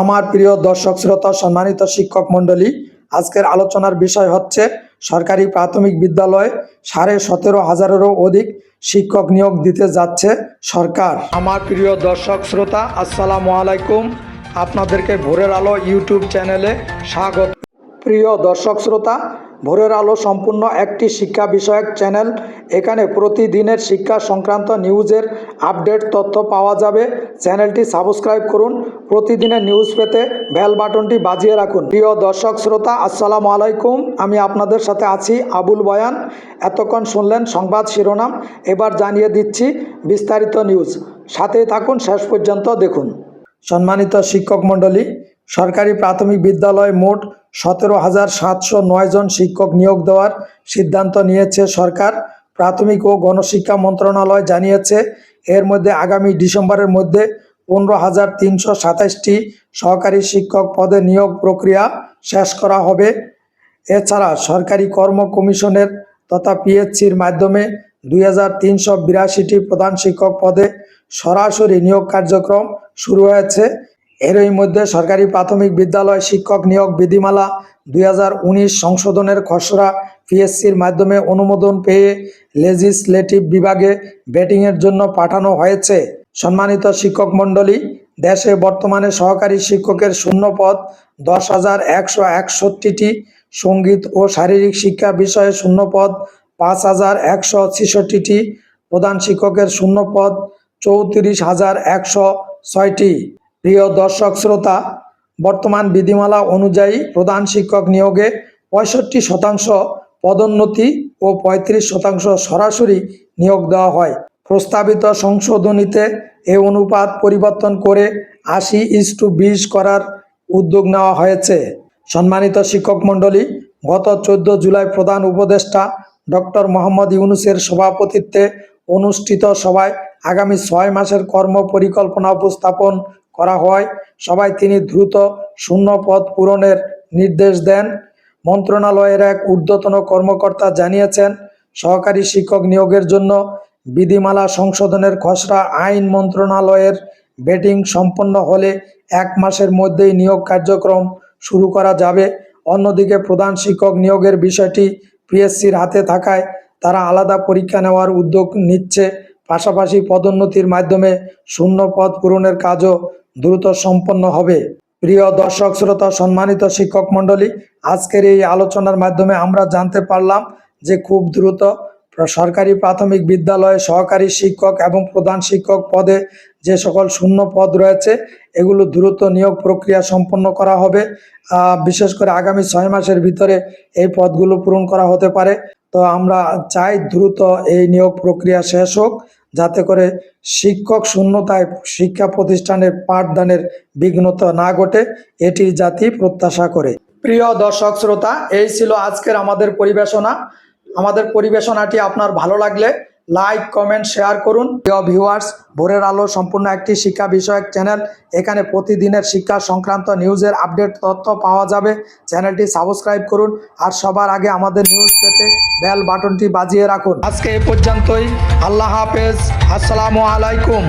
আমার প্রিয় দর্শক শ্রোতা, সম্মানিত শিক্ষক মণ্ডলী, আজকের আলোচনার বিষয় হচ্ছে সরকারি প্রাথমিক বিদ্যালয়ে সাড়ে সতেরো হাজারেরও অধিক শিক্ষক নিয়োগ দিতে যাচ্ছে সরকার। আমার প্রিয় দর্শক শ্রোতা, আসসালামু আলাইকুম। আপনাদেরকে ভোরের আলো ইউটিউব চ্যানেলে স্বাগত। প্রিয় দর্শক শ্রোতা ভোরের আলো সম্পূর্ণ একটি শিক্ষা বিষয়ক চ্যানেল। এখানে প্রতিদিনের শিক্ষা সংক্রান্ত নিউজের আপডেট তথ্য পাওয়া যাবে। চ্যানেলটি সাবস্ক্রাইব করুন। প্রতিদিনের নিউজ পেতে বেল বাটনটি বাজিয়ে রাখুন। প্রিয় দর্শক শ্রোতা, আসসালামু আলাইকুম। আমি আপনাদের সাথে আছি আবুল বয়ান। এতক্ষণ শুনলেন সংবাদ শিরোনাম। এবার জানিয়ে দিচ্ছি বিস্তারিত নিউজ। সাথেই থাকুন, শেষ পর্যন্ত দেখুন। সম্মানিত শিক্ষক মণ্ডলী, সরকারি প্রাথমিক বিদ্যালয়ে মোট সতেরো হাজার সাতশো নয় জন শিক্ষক নিয়োগ দেওয়ার সিদ্ধান্ত নিয়েছে সরকার। প্রাথমিক ও গণশিক্ষা মন্ত্রণালয় জানিয়েছে, এর মধ্যে আগামী ডিসেম্বরের মধ্যে পনেরো হাজার তিনশো সাতাশটি সহকারী শিক্ষক পদে নিয়োগ প্রক্রিয়া শেষ করা হবে। এছাড়া সরকারি কর্ম কমিশনের তথা পিএইচসির মাধ্যমে দুই হাজার তিনশো বিরাশিটি প্রধান শিক্ষক পদে সরাসরি নিয়োগ কার্যক্রম শুরু হয়েছে। এরই মধ্যে সরকারি প্রাথমিক বিদ্যালয় শিক্ষক নিয়োগ বিধিমালা দুই হাজার উনিশ সংশোধনের খসড়া পিএসসির মাধ্যমে অনুমোদন পেয়ে লেজিসলেটিভ বিভাগে ব্যাটিংয়ের জন্য পাঠানো হয়েছে। সম্মানিত শিক্ষক মণ্ডলী, দেশে বর্তমানে সহকারী শিক্ষকের শূন্য পদ দশ হাজার একশো একষট্টিটি, সংগীত ও শারীরিক শিক্ষা বিষয়ে শূন্য পদ পাঁচ হাজার একশো ছেষট্টিটি, প্রধান শিক্ষকের শূন্য পদ চৌত্রিশ হাজার একশো ছয়টি। প্রিয় দর্শক শ্রোতা, বর্তমান বিধিমালা অনুযায়ী প্রধান শিক্ষক নিয়োগে পঁয়ষট্টি শতাংশ পদোন্নতি ও পঁয়ত্রিশ শতাংশ সরাসরি নিয়োগ দেওয়া হয়। প্রস্তাবিত সংশোধনীতে এ অনুপাত পরিবর্তন করে আশি ইস টু বিশ করার উদ্যোগ নেওয়া হয়েছে। সম্মানিত শিক্ষক মণ্ডলী, গত চোদ্দ জুলাই প্রধান উপদেষ্টা ডক্টর মোহাম্মদ ইউনুসের সভাপতিত্বে অনুষ্ঠিত সভায় আগামী ছয় মাসের কর্ম পরিকল্পনা উপস্থাপন করা হয়। সবাই তিনি দ্রুত শূন্য পদ পূরণের নির্দেশ দেন। মন্ত্রণালয়ের এক ঊর্ধ্বতন কর্মকর্তা জানিয়েছেন, সহকারী শিক্ষক নিয়োগের জন্য বিধিমালা সংশোধনের খসড়া আইন মন্ত্রণালয়ের বেটিং সম্পন্ন হলে এক মাসের মধ্যেই নিয়োগ কার্যক্রম শুরু করা যাবে। অন্যদিকে প্রধান শিক্ষক নিয়োগের বিষয়টি পিএসসির হাতে থাকায় তারা আলাদা পরীক্ষা নেওয়ার উদ্যোগ নিচ্ছে পাশাপাশি পদোন্নতির মাধ্যমে শূন্য পদ পূরণের কাজও দ্রুত সম্পন্ন হবে। প্রিয় দর্শক, শ্রোতা, সম্মানিত শিক্ষক মণ্ডলী, আজকের এই আলোচনার মাধ্যমে আমরা জানতে পারলাম যে খুব দ্রুত সরকারি প্রাথমিক বিদ্যালয়ে সহকারী শিক্ষক এবং প্রধান শিক্ষক পদে যে সকল শূন্য পদ রয়েছে, এগুলো দ্রুত নিয়োগ প্রক্রিয়া সম্পন্ন করা হবে। বিশেষ করে আগামী ছয় মাসের ভিতরে এই পদগুলো পূরণ করা হতে পারে। তো আমরা চাই দ্রুত এই নিয়োগ প্রক্রিয়া শেষ হোক, যাতে করে শিক্ষক শূন্যতায় শিক্ষা প্রতিষ্ঠানের পাঠদানের বিঘ্নতা না ঘটে এটি জাতি প্রত্যাশা করে। প্রিয় দর্শক শ্রোতা, এই ছিল আজকের আমাদের পরিবেশনা। আমাদের পরিবেশনাটি আপনার ভালো লাগলে লাইক কমেন্ট শেয়ার করুন। প্রিয় ভিউয়ার্স ভোরের আলো সম্পূর্ণ একটি শিক্ষা বিষয়ক চ্যানেল এখানে প্রতিদিনের শিক্ষা সংক্রান্ত নিউজের আপডেট তথ্য পাওয়া যাবে। চ্যানেলটি সাবস্ক্রাইব করুন আর সবার আগে আমাদের নিউজ পেতে বেল বাটনটি বাজিয়ে রাখুন। আজকে এ পর্যন্তই। আল্লাহ হাফেজ। আসসালামু আলাইকুম।